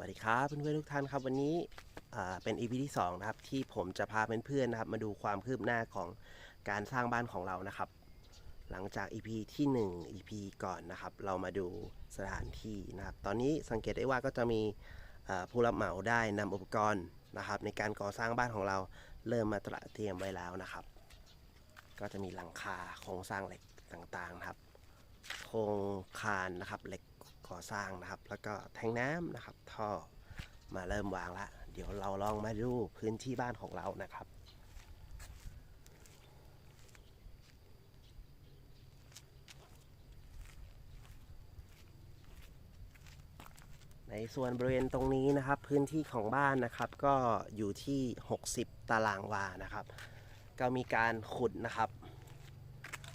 วัสดีครับเพื่อนๆทุกท่านครับวันนี้เป็น EP ที่2นะครับที่ผมจะพาเพื่อนๆนะครับมาดูความคืบหน้าของการสร้างบ้านของเรานะครับ หลังจาก EP ที่ 1 EP ก่อนนะครับ เรามาดูสถานที่นะครับ ตอนนี้สังเกตได้ว่าก็จะมีผู้รับเหมาได้นำอุปกรณ์นะครับ ในการก่อสร้างบ้านของเราเริ่มมาตระเตรียมไว้แล้วนะครับ ก็จะมีหลังคาโครงสร้างเหล็กต่างๆนะครับ โครงคานนะครับเหล็ก ก่อสร้างนะครับ แล้วก็แทงน้ำนะครับ ท่อมาเริ่มวางละ เดี๋ยวเราลองมาดูพื้นที่บ้านของเรานะครับในส่วนบริเวณตรงนี้นะครับพื้นที่ของบ้านนะครับก็อยู่ที่ 60 ตารางวานะครับ ก็มีการขุดนะครับ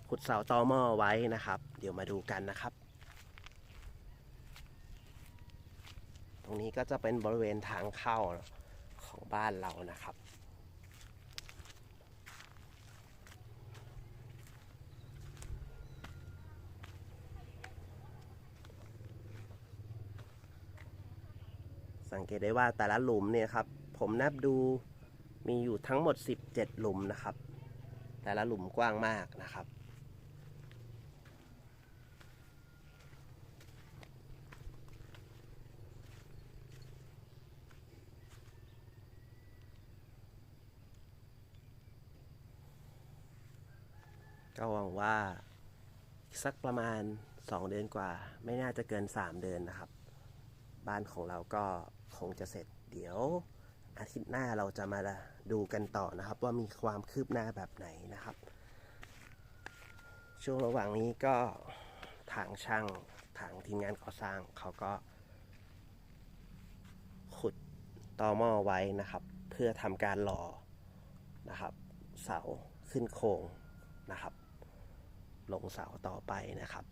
ขุดเสาตอหม้อไว้นะครับ เดี๋ยวมาดูกันนะครับ รงนี้ก็จะเป็นบริเวณทางเข้าของบ้านเรานะครับ สังเกตได้ว่าแต่ละหลุมเนี่ยครับผมนับดูมีอยู่ทั้งหมด 17 หลุมนะครับ แต่ละหลุมกว้างมากนะครับ ก็หวังว่าสักประมาณ 2 เดือนกว่า ไม่น่าจะเกิน 3 เดือนนะครับ บ้านของเราก็คงจะเสร็จ เดี๋ยว อาทิตย์หน้าเราจะมาดูกันต่อนะครับ ว่ามีความคืบหน้าแบบไหนนะครับ ช่วงระหว่างนี้ก็ทางช่างทางทีมงานก่อสร้างเขาก็ ขุดตอหม้อไว้นะครับ เพื่อทำการหล่อนะครับ เสาขึ้นโครงนะครับ ลงเสาต่อไปนะครับ